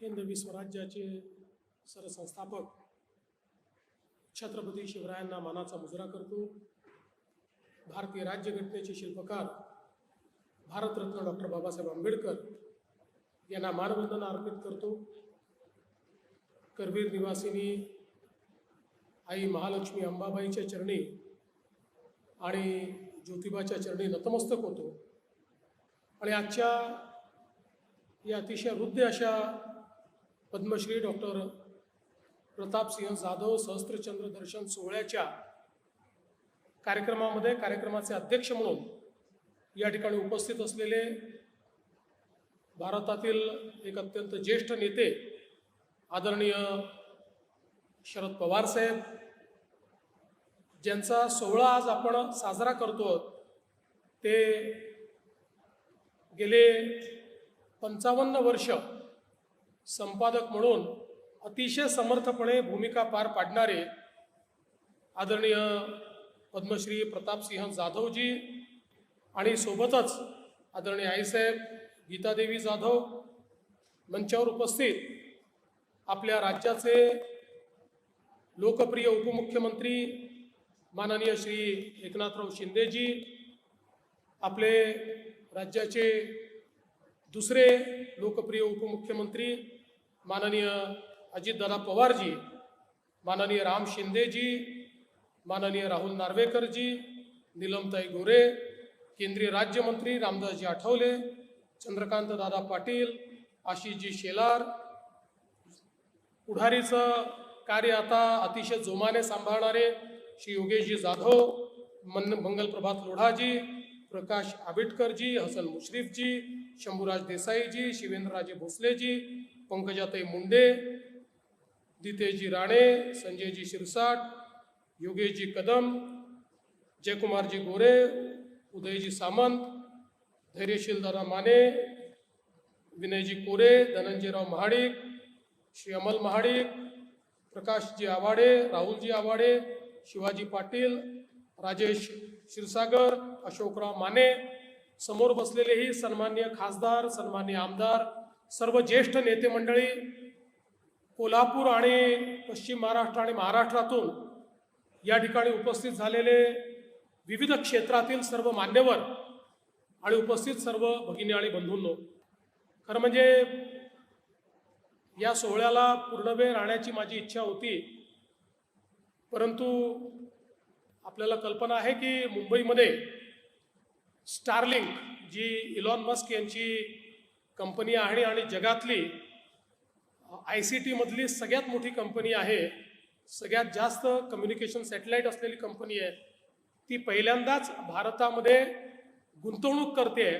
हिंदवी स्वराज्याचे सरसंस्थापक छत्रपती शिवरायांना मानाचा मुजरा करतो. भारतीय राज्यघटनेचे शिल्पकार भारतरत्न डॉक्टर बाबासाहेब आंबेडकर यांना मानवंदना अर्पित करतो. करवीर निवासिनी आई महालक्ष्मी अंबाबाईच्या चरणी आणि ज्योतिबाच्या चरणी नतमस्तक होतो. आणि आजच्या या अतिशय वृद्ध अशा पद्मश्री डॉक्टर प्रतापसिंह जाधव सहस्त्रचंद्र दर्शन सोहळ्याच्या कार्यक्रमामध्ये कार्यक्रमाचे अध्यक्ष म्हणून या ठिकाणी उपस्थित असलेले भारतातील एक अत्यंत ज्येष्ठ नेते आदरणीय शरद पवार साहेब ज्यांचा सोहळा आज आपण साजरा करतो ते गेले पंचावन्न वर्ष संपादक म्हणून अतिशय समर्थपणे भूमिका पार पाडणारे आदरणीय पद्मश्री प्रतापसिंह जाधवजी आणि सोबतच आदरणीय आईसाहेब गीतादेवी जाधव मंचावर उपस्थित आपल्या राज्याचे लोकप्रिय उपमुख्यमंत्री माननीय श्री एकनाथराव शिंदेजी आपले राज्याचे दुसरे लोकप्रिय उपमुख्यमंत्री माननीय अजितदादा पवारजी माननीय राम शिंदेजी माननीय राहुल नार्वेकरजी निलमताई गोरे केंद्रीय राज्यमंत्री रामदासजी आठवले चंद्रकांत दादा पाटील आशिषजी शेलार पुढारीचं कार्य आता अतिशय जोमाने सांभाळणारे श्री योगेशजी जाधव मन मंगलप्रभात लोढाजी प्रकाश आंबेडकरजी हसन मुश्रीफजी शंभूराज देसाईजी शिवेंद्रराजे भोसलेजी पंकजाताई मुंडे दितेजी राणे संजयजी शिरसाट योगेशजी कदम जयकुमारजी गोरे उदयजी सामंत धैर्यशील दादा माने विनयजी कोरे धनंजयराव महाडिक श्री अमल महाडिक प्रकाशजी आवाडे राहुलजी आवाडे शिवाजी पाटील राजेश क्षीरसागर अशोकराव माने समोर बसलेलेही सन्मान्य खासदार सन्मान्य आमदार सर्व ज्येष्ठ नेते मंडळी कोल्हापूर आणि पश्चिम महाराष्ट्र आणि महाराष्ट्रातून या ठिकाणी उपस्थित झालेले विविध क्षेत्रातील सर्व मान्यवर आणि उपस्थित सर्व भगिनी आणि बंधूंनो. खरं म्हणजे या सोहळ्याला पूर्णवेळ राहण्याची माझी इच्छा होती. परंतु आपल्याला कल्पना आहे की मुंबईमध्ये स्टारलिंक जी इलॉन मस्क यांची कंपनी आहे आणि जगातली आय सी टीमधली सगळ्यात मोठी कंपनी आहे सगळ्यात जास्त कम्युनिकेशन सॅटेलाईट असलेली कंपनी आहे ती पहिल्यांदाच भारतामध्ये गुंतवणूक करते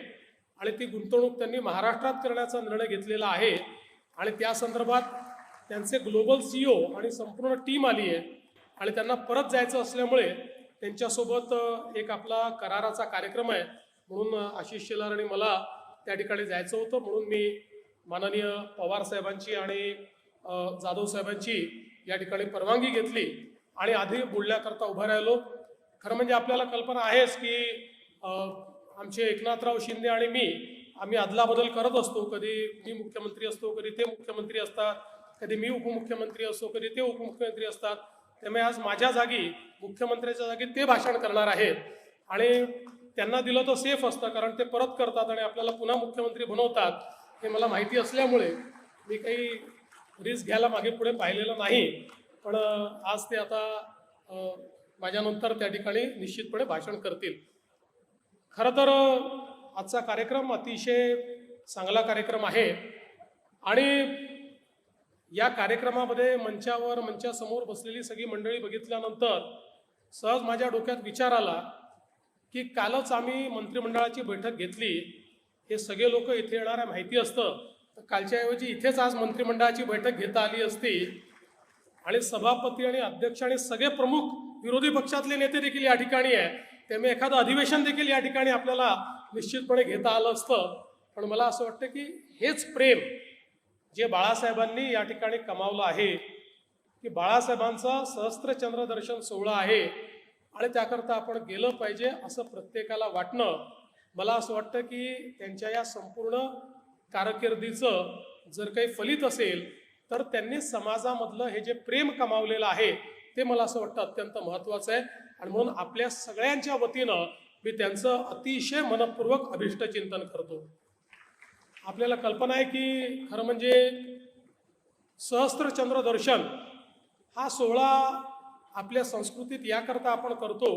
आणि ती गुंतवणूक त्यांनी महाराष्ट्रात करण्याचा निर्णय घेतलेला आहे. आणि त्या संदर्भात त्यांचे ग्लोबल सीईओ आणि संपूर्ण टीम आली आहे. आणि त्यांना परत जायचं असल्यामुळे त्यांच्यासोबत एक आपला कराराचा कार्यक्रम आहे. म्हणून आशिष शेलार आणि मला त्या ठिकाणी जायचं होतं. म्हणून मी माननीय पवार साहेबांची आणि जाधव साहेबांची या ठिकाणी परवानगी घेतली आणि आधी बोलण्याकरता उभं राहिलो. खरं म्हणजे आपल्याला कल्पना आहेच की आमचे एकनाथराव शिंदे आणि मी आम्ही अदलाबदल करत असतो. कधी मी मुख्यमंत्री असतो कधी ते मुख्यमंत्री असतात कधी मी उपमुख्यमंत्री असतो कधी ते उपमुख्यमंत्री असतात. त्यामुळे आज माझ्या जागी मुख्यमंत्र्याच्या जागी ते भाषण करणार आहेत. आणि त्यांना दिलं तर सेफ असतं कारण ते परत करतात आणि आपल्याला पुन्हा मुख्यमंत्री बनवतात हे मला माहिती असल्यामुळे मी काही रिस्क घ्यायला मागे पुढे पाहिलेलं नाही. पण आज ते आता माझ्यानंतर त्या ठिकाणी निश्चितपणे भाषण करतील. खरं तर आजचा कार्यक्रम अतिशय चांगला कार्यक्रम आहे. आणि या कार्यक्रमामध्ये मंचावर मंचासमोर बसलेली सगळी मंडळी बघितल्यानंतर सहज माझ्या डोक्यात विचार आला की कालच आम्ही मंत्रिमंडळाची बैठक घेतली. हे सगळे लोक इथे येणार आहे माहिती असतं. तर कालच्या ऐवजी इथेच आज मंत्रिमंडळाची बैठक घेता आली असती. आणि सभापती आणि अध्यक्ष आणि सगळे प्रमुख विरोधी पक्षातले नेते देखील या ठिकाणी आहे. त्यामुळे एखादं अधिवेशन देखील या ठिकाणी आपल्याला निश्चितपणे घेता आलं असतं. पण मला असं वाटतं की हेच प्रेम जे बाळासाहेबांनी या ठिकाणी कमावलं आहे की बाळासाहेबांचा सहस्त्रचंद्र दर्शन सोहळा आहे आणि त्याकरता आपण गेलं पाहिजे असं प्रत्येकाला वाटणं. मला असं वाटतं की त्यांच्या या संपूर्ण कारकिर्दीचं जर काही फलित असेल तर त्यांनी समाजामधलं हे जे प्रेम कमावलेलं आहे ते मला असं वाटतं अत्यंत महत्त्वाचं आहे. आणि म्हणून आपल्या सगळ्यांच्या वतीनं मी त्यांचं अतिशय मनपूर्वक अभिष्ट चिंतन करतो. आपल्याला कल्पना आहे की खरं म्हणजे सहस्त्रचंद्र दर्शन हा सोहळा आपल्या संस्कृतीत याकरता आपण करतो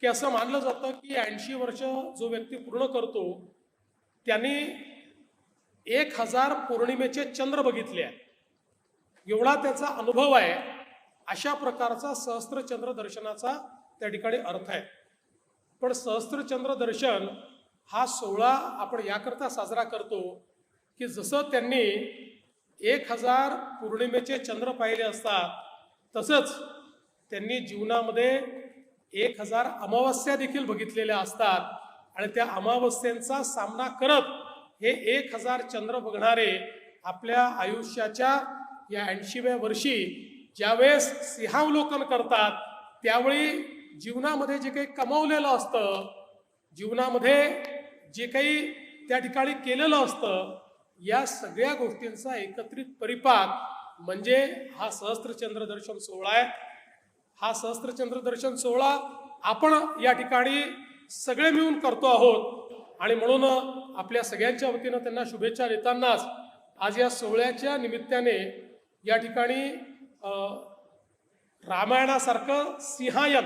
की असं मानलं जातं की ऐंशी वर्ष जो व्यक्ती पूर्ण करतो त्यांनी एक हजार पौर्णिमेचे चंद्र बघितले आहे एवढा त्याचा अनुभव आहे. अशा प्रकारचा सहस्त्रचंद्र दर्शनाचा त्या ठिकाणी अर्थ आहे. पण सहस्त्रचंद्र दर्शन हा सोहळा आपण याकरता साजरा करतो की जसं त्यांनी एक हजार पौर्णिमेचे चंद्र पाहिले असतात तसंच त्यांनी जीवनामध्ये एक हजार अमावस्या देखील बघितलेल्या असतात. आणि त्या अमावस्यांचा सामना करत हे एक हजार चंद्र बघणारे आपल्या आयुष्याच्या या ऐंशीव्या वर्षी ज्यावेळेस सिंहावलोकन करतात त्यावेळी जीवनामध्ये जे काही कमावलेलं असतं जीवनामध्ये जे काही त्या ठिकाणी केलेलं असतं या सगळ्या गोष्टींचा एकत्रित परिपाक म्हणजे हा सहस्त्रचंद्र दर्शन सोहळा आहे. हा सहस्त्रचंद्र दर्शन सोहळा आपण या ठिकाणी सगळे मिळून करतो आहोत. आणि म्हणून आपल्या सगळ्यांच्या वतीनं त्यांना शुभेच्छा देतानाच आज या सोहळ्याच्या निमित्ताने या ठिकाणी रामायणासारखं सिंहायन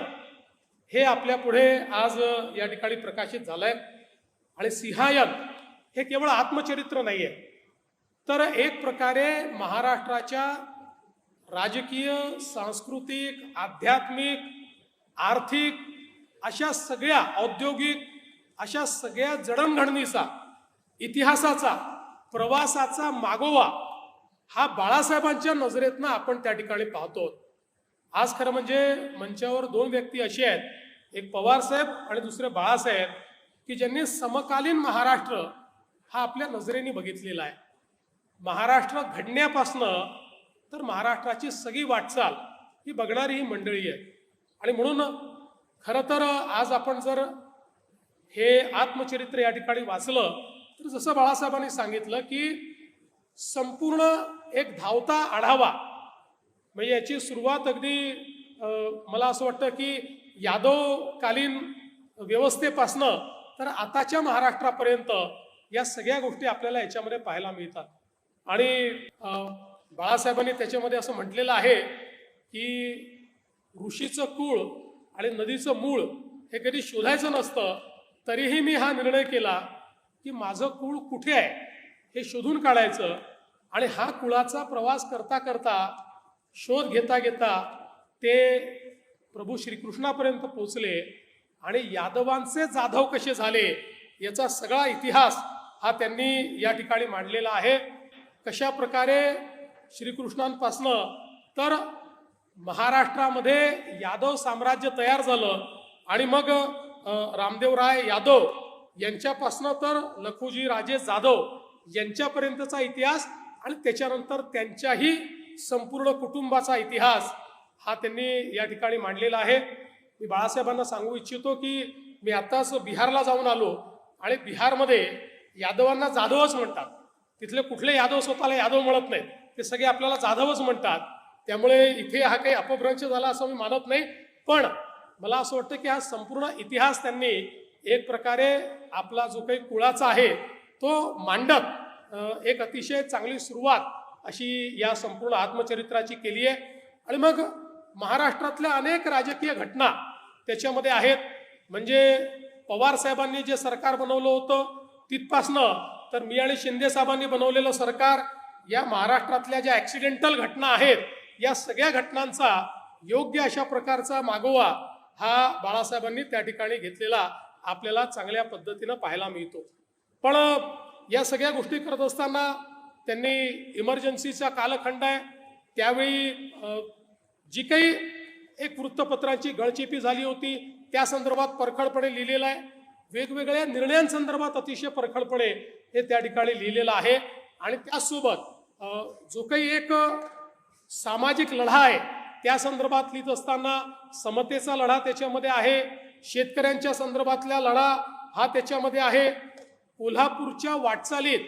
हे आपल्या पुढे आज या ठिकाणी प्रकाशित झालं आहे आणि सिंहायन हे केवळ आत्मचरित्र नाही आहे तर एक प्रकारे महाराष्ट्राच्या राजकीय सांस्कृतिक आध्यात्मिक आर्थिक अशा सगळ्या औद्योगिक अशा सगळ्या जडणघडणीचा इतिहासाचा प्रवासाचा मागोवा हा बाळासाहेबांच्या नजरेतनं आपण त्या ठिकाणी पाहतो. आज खरं म्हणजे मंचावर दोन व्यक्ती अशी आहेत एक पवार साहेब आणि दुसरे बाळासाहेब की ज्यांनी समकालीन महाराष्ट्र हा आपल्या नजरेने बघितलेला आहे. महाराष्ट्र घडण्यापासनं तर महाराष्ट्राची सगळी वाटचाल ही बघणारी ही मंडळी आहे. आणि म्हणून खरं तर आज आपण जर हे आत्मचरित्र या ठिकाणी वाचलं तर जसं बाळासाहेबांनी सांगितलं की संपूर्ण एक धावता आढावा म्हणजे याची सुरुवात अगदी मला असं वाटतं की यादवकालीन व्यवस्थेपासनं तर आताच्या महाराष्ट्रापर्यंत या सगळ्या गोष्टी आपल्याला याच्यामध्ये पाहायला मिळतात. आणि बाळासाहेबांनी त्याच्यामध्ये असं म्हटलेलं आहे की ऋषीचं कुळ आणि नदीचं मूळ हे कधी शोधायचं नसतं तरीही मी हा निर्णय केला की माझं कुळ कुठे आहे हे शोधून काढायचं आणि हा कुळाचा प्रवास करता करता शोध घेता घेता ते प्रभू श्रीकृष्णापर्यंत पोचले आणि यादवांचे जाधव कसे झाले याचा सगळा इतिहास हा त्यांनी या ठिकाणी मांडलेला आहे. कशा प्रकारे श्रीकृष्णांपासनं तर महाराष्ट्रामध्ये यादव साम्राज्य तयार झालं आणि मग रामदेव रामदेवराय यादव यांच्यापासनं तर लखुजी राजे जाधव यांच्यापर्यंतचा इतिहास आणि त्याच्यानंतर त्यांच्याही संपूर्ण कुटुंबाचा इतिहास हा त्यांनी या ठिकाणी मांडलेला आहे. मी बाळासाहेबांना सांगू इच्छितो की मी आताच बिहारला जाऊन आलो आणि बिहारमध्ये यादवांना जाधवच म्हणतात. तिथले कुठले यादव स्वतःला यादव म्हणत नाहीत. ते सगळे आपल्याला जाधवच म्हणतात. त्यामुळे इथे हा काही अपभ्रंश झाला असं मी मानत नाही. पण मला असं वाटतं की हा संपूर्ण इतिहास त्यांनी एक प्रकारे आपला जो काही कुळाचा आहे तो मांडत एक अतिशय चांगली सुरुवात अशी या संपूर्ण आत्मचरित्राची केली आहे. आणि मग महाराष्ट्रातल्या अनेक राजकीय घटना त्याच्यामध्ये आहेत. म्हणजे पवार साहेबांनी जे सरकार बनवलं होतं तिथपासनं तर मी आणि शिंदे साहेबांनी बनवलेलं सरकार या महाराष्ट्रातल्या ज्या ॲक्सिडेंटल घटना आहेत या सगळ्या घटनांचा योग्य अशा प्रकारचा मागोवा हा बाळासाहेबांनी त्या ठिकाणी घेतलेला आपल्याला चांगल्या पद्धतीनं पाहायला मिळतो. पण या सगळ्या गोष्टी करत असताना त्यांनी इमर्जन्सीचा कालखंड आहे. त्यावेळी जी काही एक वृत्तपत्रांची गळचेपी झाली होती त्या संदर्भात परखडपणे लिहिलेलं आहे. वेगवेगळ्या निर्णयांसंदर्भात अतिशय परखडपणे हे त्या ठिकाणी लिहिलेलं आहे. आणि त्यासोबत जो काही एक सामाजिक लढा आहे त्या संदर्भात लिहित असताना समतेचा लढा त्याच्यामध्ये आहे शेतकऱ्यांच्या संदर्भातला लढा हा त्याच्यामध्ये आहे. कोल्हापूरच्या वाटचालीत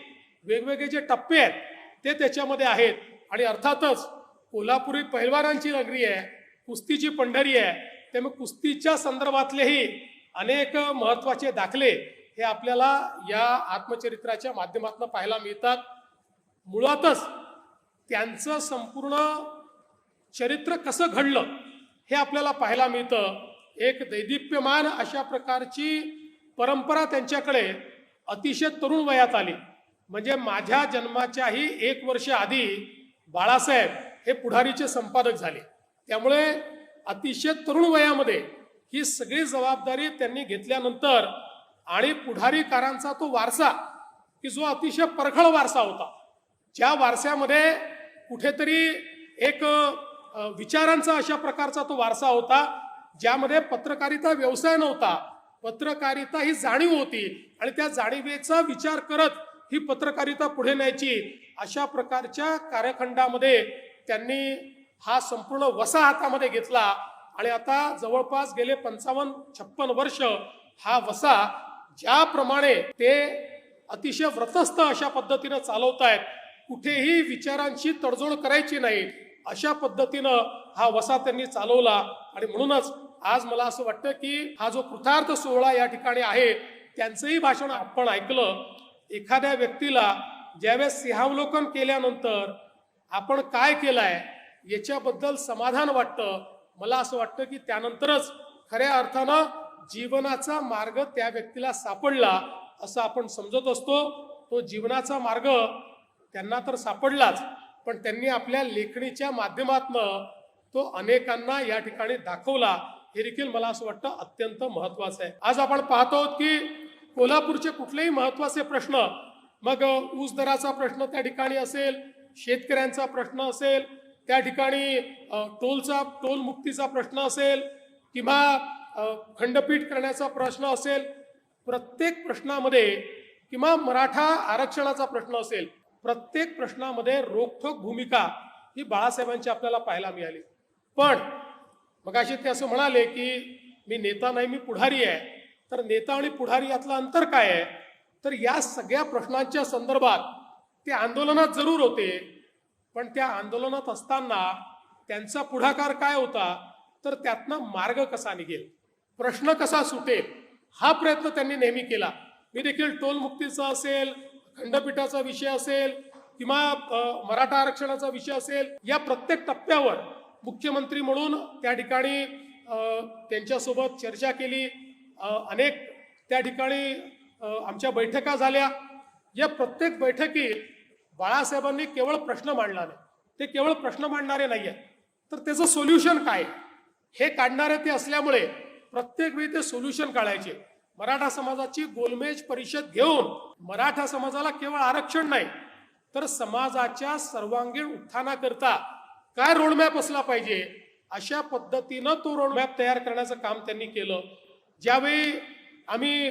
वेगवेगळे जे टप्पे आहेत ते त्याच्यामध्ये आहेत. आणि अर्थातच कोल्हापुरी पहिलवानांची नगरी आहे कुस्तीची पंढरी आहे त्यामुळे कुस्तीच्या संदर्भातलेही अनेक महत्त्वाचे दाखले हे आपल्याला या आत्मचरित्राच्या माध्यमातून पाहायला मिळतात. मुळातच त्यांचं संपूर्ण चरित्र कसं घडलं हे आपल्याला पाहायला मिळतं. एक दैदिप्यमान अशा प्रकारची परंपरा त्यांच्याकडे अतिशय तरुण वयात आली. म्हणजे माझ्या जन्माच्याही एक वर्ष आधी बाळासाहेब हे पुढारीचे संपादक झाले. त्यामुळे अतिशय तरुण वयामध्ये ही सगळी जबाबदारी त्यांनी घेतल्यानंतर आणि पुढारीकारांचा तो वारसा की जो अतिशय परखळ वारसा होता. ज्या वारशामध्ये कुठेतरी एक विचारांचा अशा प्रकारचा तो वारसा होता ज्यामध्ये पत्रकारिता व्यवसाय नव्हता. पत्रकारिता ही जाणीव होती आणि त्या जाणीवेचा विचार करत ही पत्रकारिता पुढे न्यायची अशा प्रकारच्या कार्यखंडामध्ये त्यांनी हा संपूर्ण वसा हातामध्ये घेतला आणि आता जवळपास गेले पंचावन्न छप्पन वर्ष हा वसा ज्याप्रमाणे ते अतिशय व्रतस्थ अशा पद्धतीनं चालवत आहेत कुठेही विचारांशी तडजोड करायची नाही. अशा पद्धतीनं हा वसा त्यांनी चालवला आणि म्हणूनच आज मला असं वाटतं की हा जो कृतार्थ सोहळा या ठिकाणी आहे त्यांचंही भाषण आपण ऐकलं. एखाद्या व्यक्तीला ज्यावेळेस सिंहावलोकन केल्यानंतर आपण काय केलंय याच्याबद्दल समाधान वाटतं. मला असं वाटतं की त्यानंतरच खऱ्या अर्थानं जीवनाचा मार्ग त्या व्यक्तीला सापडला असं आपण समजत असतो. तो जीवनाचा मार्ग त्यांना तर सापडलाच पण त्यांनी आपल्या लेखणीच्या माध्यमातनं तो अनेकांना या ठिकाणी दाखवला. हे देखील मला असं वाटतं अत्यंत महत्वाचं आहे. आज आपण पाहतो आहोत की कोल्हापूरचे कुठलेही महत्त्वाचे प्रश्न मग ऊस दराचा प्रश्न त्या ठिकाणी असेल शेतकऱ्यांचा प्रश्न असेल त्या ठिकाणी टोलचा टोल मुक्तीचा प्रश्न असेल किंवा खंडपीठ करण्याचा प्रश्न असेल प्रत्येक प्रश्नामध्ये किंवा मराठा आरक्षणाचा प्रश्न असेल प्रत्येक प्रश्नामध्ये रोखोक भूमिका ही बाळासाहेबांची आपल्याला पाहायला मिळाली. पण मगाशी ते असं म्हणाले की मी नेता नाही मी पुढारी आहे. तर नेता आणि पुढारी यातलं अंतर काय आहे? तर या सगळ्या प्रश्नांच्या संदर्भात ते आंदोलनात जरूर होते. पण त्या आंदोलनात असताना त्यांचा पुढाकार काय होता? तर त्यातनं मार्ग कसा निघेल? प्रश्न कसा सुटेल? हा प्रयत्न त्यांनी नेहमी केला. मी देखील टोलमुक्तीचा असेल खंडपीठाचा विषय असेल किंवा मराठा आरक्षणाचा विषय असेल या प्रत्येक टप्प्यावर मुख्यमंत्री म्हणून त्या ठिकाणी त्यांच्यासोबत चर्चा केली. अनेक त्या ठिकाणी आमच्या बैठका झाल्या. या प्रत्येक बैठकीत बाळासाहेबांनी केवळ प्रश्न मांडला नाही. ते केवळ प्रश्न मांडणारे नाही आहेत तर त्याचं सोल्युशन काय? हे काढणारे ते असल्यामुळे प्रत्येक वेळी ते सोल्युशन काढायचे. मराठा समाजाची गोलमेज परिषद घेऊन मराठा समाजाला केवळ आरक्षण नाही तर समाजाच्या सर्वांगीण उत्थानाकरता काय रोडमॅप असला पाहिजे अशा पद्धतीनं तो रोडमॅप तयार करण्याचं काम त्यांनी केलं. ज्यावेळी आम्ही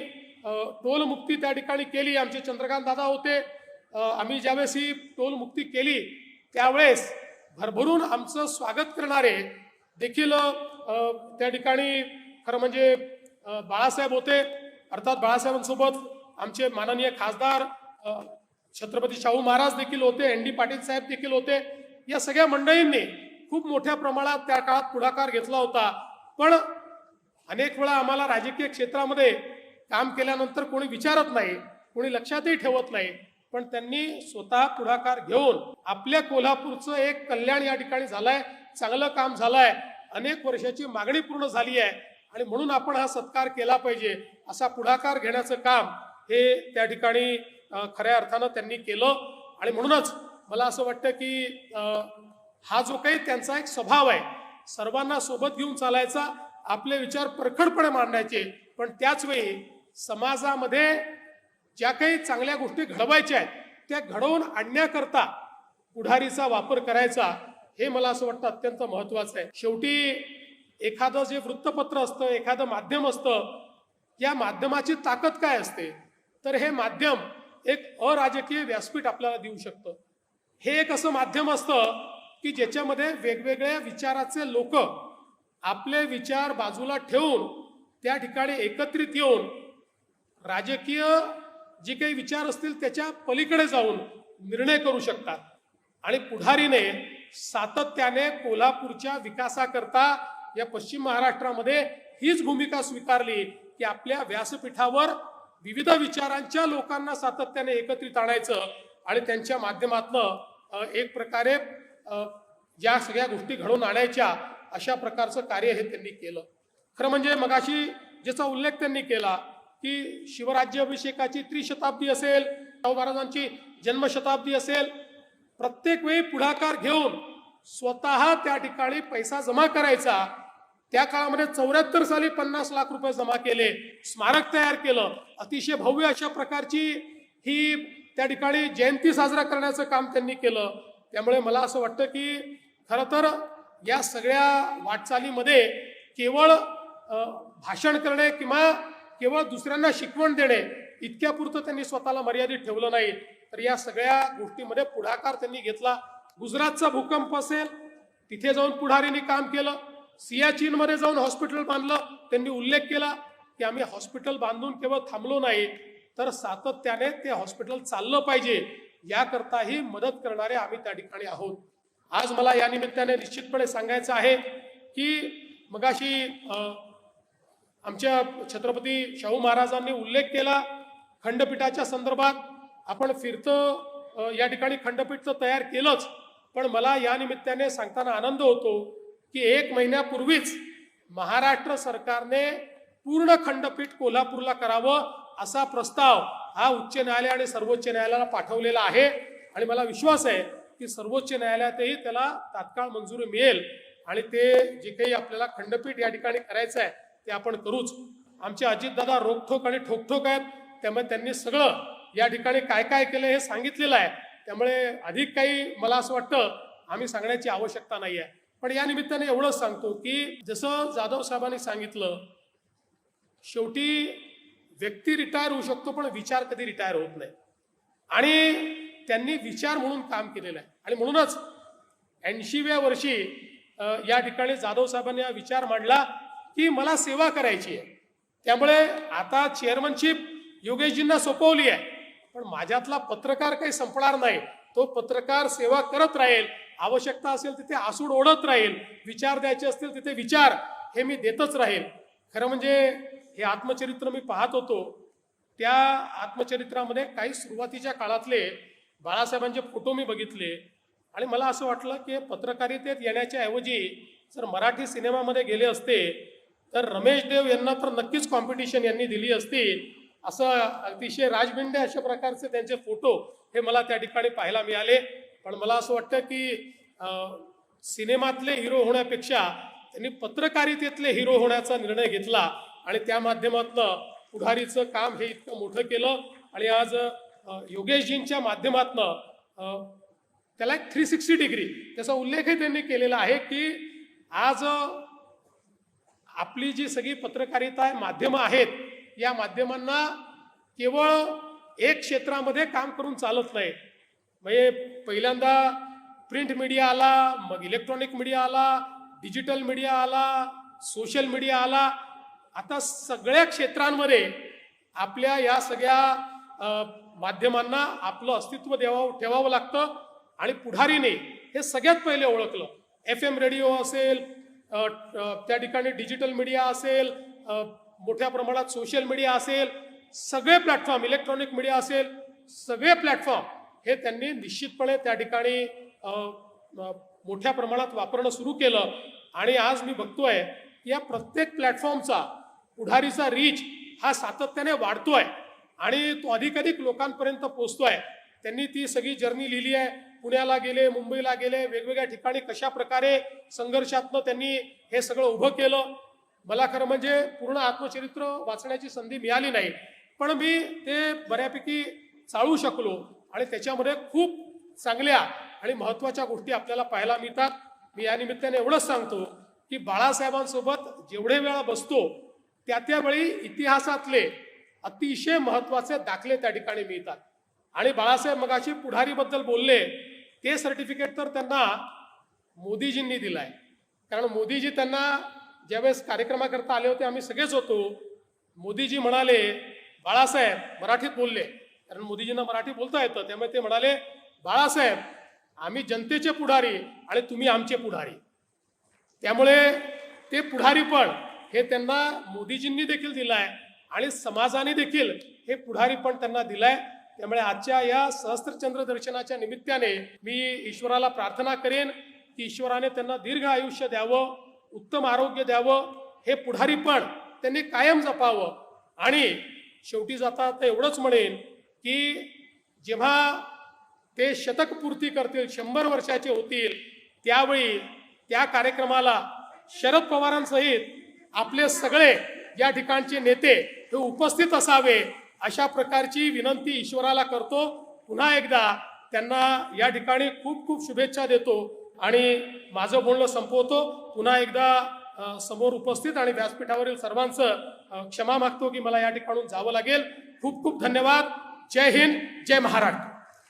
टोलमुक्ती त्या ठिकाणी केली आमचे चंद्रकांत दादा होते आम्ही ज्यावेळेस ही टोलमुक्ती केली त्यावेळेस भरभरून आमचं स्वागत करणारे देखील त्या ठिकाणी खरं म्हणजे बाळासाहेब होते अर्थात बाळासाहेबांसोबत आमचे माननीय खासदार छत्रपती शाहू महाराज देखील होते एन डी पाटील साहेब देखील होते. या सगळ्या मंडळींनी खूप मोठ्या प्रमाणात त्या काळात पुढाकार घेतला होता. पण अनेक वेळा आम्हाला राजकीय क्षेत्रामध्ये काम केल्यानंतर कोणी विचारत नाही कोणी लक्षातही ठेवत नाही. पण त्यांनी स्वतः पुढाकार घेऊन आपल्या कोल्हापूरचं एक कल्याण या ठिकाणी झालंय चांगलं काम झालंय. अनेक वर्षाची मागणी पूर्ण झाली आहे. आणि म्हणून आपण हा सत्कार केला पाहिजे असा पुढाकार घेण्याचं काम हे त्या ठिकाणी खऱ्या अर्थानं त्यांनी केलं. आणि म्हणूनच मला असं वाटतं की हा जो काही त्यांचा एक स्वभाव आहे सर्वांना सोबत घेऊन चालायचा आपले विचार परखडपणे मांडायचे पण त्याचवेळी समाजामध्ये ज्या काही चांगल्या गोष्टी घडवायच्या आहेत त्या घडवून आणण्याकरता पुढारीचा वापर करायचा हे मला असं वाटतं अत्यंत महत्वाचं आहे. शेवटी एखादं जे वृत्तपत्र असतं एखादं माध्यम असतं या माध्यमाची ताकद काय असते? तर हे माध्यम एक अराजकीय व्यासपीठ आपल्याला देऊ शकतं. हे एक असं माध्यम असतं की ज्याच्यामध्ये वेगवेगळ्या विचाराचे लोक आपले विचार बाजूला ठेवून त्या ठिकाणी एकत्रित येऊन राजकीय जे काही विचार असतील त्याच्या पलीकडे जाऊन निर्णय करू शकतात. आणि पुढारीने सातत्याने कोल्हापूरच्या विकासाकरता या पश्चिम महाराष्ट्रामध्ये हीच भूमिका स्वीकारली की आपल्या व्यासपीठावर विविध विचारांच्या लोकांना सातत्याने एकत्रित आणायचं आणि त्यांच्या माध्यमातनं एक प्रकारे ज्या सगळ्या गोष्टी घडवून आणायच्या अशा प्रकारचं कार्य हे त्यांनी केलं. खरं म्हणजे मगाशी ज्याचा उल्लेख त्यांनी केला की शिवराज्याभिषेकाची त्रिशताब्दी असेल शाहू महाराजांची जन्मशताब्दी असेल प्रत्येक वेळी पुढाकार घेऊन स्वतः त्या ठिकाणी पैसा जमा करायचा त्या काळामध्ये चौऱ्याहत्तर साली पन्नास लाख रुपये जमा केले. स्मारक तयार केलं. अतिशय भव्य अशा प्रकारची ही त्या ठिकाणी जयंती साजरा करण्याचं काम त्यांनी केलं. त्यामुळे मला असं वाटतं की खरं तर या सगळ्या वाटचालीमध्ये केवळ भाषण करणे किंवा केवळ दुसऱ्यांना शिकवण देणे इतक्यापुरतं त्यांनी स्वतःला मर्यादित ठेवलं नाही. तर या सगळ्या गोष्टीमध्ये पुढाकार त्यांनी घेतला. गुजरातचा भूकंप असेल तिथे जाऊन पुढारीने काम केलं. सियाचीनमध्ये जाऊन हॉस्पिटल बांधलं. त्यांनी उल्लेख केला की आम्ही हॉस्पिटल बांधून केवळ थांबलो नाही तर सातत्याने ते हॉस्पिटल चाललं पाहिजे याकरताही मदत करणारे आम्ही त्या ठिकाणी आहोत. आज मला या निमित्ताने निश्चितपणे सांगायचं आहे की मगाशी आमच्या छत्रपती शाहू महाराजांनी उल्लेख केला खंडपीठाच्या संदर्भात आपण फिरतं या ठिकाणी खंडपीठ तर तयार केलंच पण मला या निमित्ताने सांगताना आनंद होतो की एक महिन्यापूर्वीच महाराष्ट्र सरकारने पूर्ण खंडपीठ कोल्हापूरला करावं असा प्रस्ताव हा उच्च न्यायालय आणि सर्वोच्च न्यायालयाला पाठवलेला आहे. आणि मला विश्वास आहे की सर्वोच्च न्यायालयातही त्याला तात्काळ मंजुरी मिळेल आणि ते जे काही आपल्याला खंडपीठ या ठिकाणी करायचं आहे ते आपण करूच. आमचे अजितदादा रोखोक आणि ठोकठोक आहेत. त्यामुळे त्यांनी सगळं या ठिकाणी काय काय केलं हे सांगितलेलं आहे. त्यामुळे अधिक काही मला असं वाटतं आम्ही सांगण्याची आवश्यकता नाही आहे. पण या निमित्ताने एवढंच सांगतो की जसं जाधव साहेबांनी सांगितलं शेवटी व्यक्ती रिटायर होऊ शकतो पण विचार कधी रिटायर होत नाही. आणि त्यांनी विचार म्हणून काम केलेलं आहे. आणि म्हणूनच ऐंशीव्या वर्षी या ठिकाणी जाधव साहेबांनी हा विचार मांडला की मला सेवा करायची आहे. त्यामुळे आता चेअरमनशिप योगेशजींना सोपवली आहे. पण माझ्यातला पत्रकार काही संपणार नाही. तो पत्रकार सेवा करत राहील. आवश्यकता असेल तिथे आसूड ओढत राहील. विचार द्यायचे असतील तिथे विचार हे मी देतच राहील. खरं म्हणजे हे आत्मचरित्र मी पाहत होतो. त्या आत्मचरित्रामध्ये काही सुरुवातीच्या काळातले बाळासाहेबांचे फोटो मी बघितले. आणि मला असं वाटलं की पत्रकारितेत येण्याच्या ऐवजी जर मराठी सिनेमामध्ये गेले असते तर रमेश देव यांना तर नक्कीच कॉम्पिटिशन यांनी दिली असती. असं अतिशय राजबिंडे अशा प्रकारचे त्यांचे फोटो हे मला त्या ठिकाणी पाहायला मिळाले. पण मला असं वाटतं की सिनेमातले हिरो होण्यापेक्षा त्यांनी पत्रकारितेतले हिरो होण्याचा निर्णय घेतला आणि त्या माध्यमातनं पुढारीचं काम हे इतकं मोठं केलं. आणि आज योगेशजींच्या माध्यमातनं त्याला एक थ्री सिक्स्टी डिग्री त्याचा उल्लेखही त्यांनी केलेला आहे की आज आपली जी सगळी पत्रकारिता आहे माध्यमं आहेत या माध्यमांना केवळ एक क्षेत्रामध्ये काम करून चालत नाही. म्हणजे पहिल्यांदा प्रिंट मीडिया आला मग इलेक्ट्रॉनिक मीडिया आला डिजिटल मीडिया आला सोशल मीडिया आला. आता सगळ्या क्षेत्रांमध्ये आपल्या या सगळ्या माध्यमांना आपलं अस्तित्व द्यावं ठेवावं लागतं आणि पुढारीने हे सगळ्यात पहिले ओळखलं. एफ एम रेडिओ असेल त्या ठिकाणी डिजिटल मीडिया असेल मोठ्या प्रमाणात सोशल मीडिया असेल सगळे प्लॅटफॉर्म इलेक्ट्रॉनिक मीडिया असेल सगळे प्लॅटफॉर्म हे त्यांनी निश्चितपणे त्या ठिकाणी मोठ्या प्रमाणात वापरणं सुरू केलं. आणि आज मी बघतोय या प्रत्येक प्लॅटफॉर्मचा पुढारीचा रीच हा सातत्याने वाढतोय. आणि तो अधिकाधिक लोकांपर्यंत पोहोचतोय. त्यांनी ती सगळी जर्नी लिहिली आहे. पुण्याला गेले मुंबईला गेले वेगवेगळ्या ठिकाणी कशा प्रकारे संघर्षातनं त्यांनी हे सगळं उभं केलं. मला खरं म्हणजे पूर्ण आत्मचरित्र वाचण्याची संधी मिळाली नाही. पण मी ते बऱ्यापैकी चाळू शकलो आणि त्याच्यामध्ये खूप चांगल्या आणि महत्त्वाच्या गोष्टी आपल्याला पाहायला मिळतात. मी या निमित्ताने एवढंच सांगतो की बाळासाहेबांसोबत जेवढे वेळा बसतो त्या त्यावेळी इतिहासातले अतिशय महत्त्वाचे दाखले त्या ठिकाणी मिळतात. आणि बाळासाहेब मगाशी पुढारीबद्दल बोलले ते सर्टिफिकेट तर त्यांना मोदीजींनी दिलं आहे कारण मोदीजी त्यांना ज्यावेळेस कार्यक्रमाकरता आले होते आम्ही सगळेच होतो. मोदीजी म्हणाले बाळासाहेब मराठीत बोलले. कारण मोदीजींना मराठी बोलता येतं. त्यामुळे ते म्हणाले बाळासाहेब आम्ही जनतेचे पुढारी आणि तुम्ही आमचे पुढारी. त्यामुळे ते पुढारी पण हे त्यांना मोदीजींनी देखील दिलाय आणि समाजाने देखील हे पुढारी पण त्यांना दिलाय. त्यामुळे आजच्या या सहस्त्रचंद्र दर्शनाच्या निमित्ताने मी ईश्वराला प्रार्थना करेन की ईश्वराने त्यांना दीर्घ आयुष्य द्यावं उत्तम आरोग्य द्यावं हे पुढारी पण त्यांनी कायम जपावं आणि शेवटी जाता तर एवढंच म्हणेन की जेव्हा ते शतक पूर्ती करतील शंभर वर्षाचे होतील त्यावेळी त्या कार्यक्रमाला शरद पवारांसहित आपले सगळे या ठिकाणचे नेते हे उपस्थित असावे अशा प्रकारची विनंती ईश्वराला करतो. पुन्हा एकदा त्यांना या ठिकाणी खूप खूप शुभेच्छा देतो आणि माझं बोलणं संपवतो. पुन्हा एकदा समोर उपस्थित आणि व्यासपीठावरील सर्वांचं क्षमा मागतो की मला या ठिकाणून जावं लागेल. खूप खूप धन्यवाद. जय हिंद. जय महाराष्ट्र.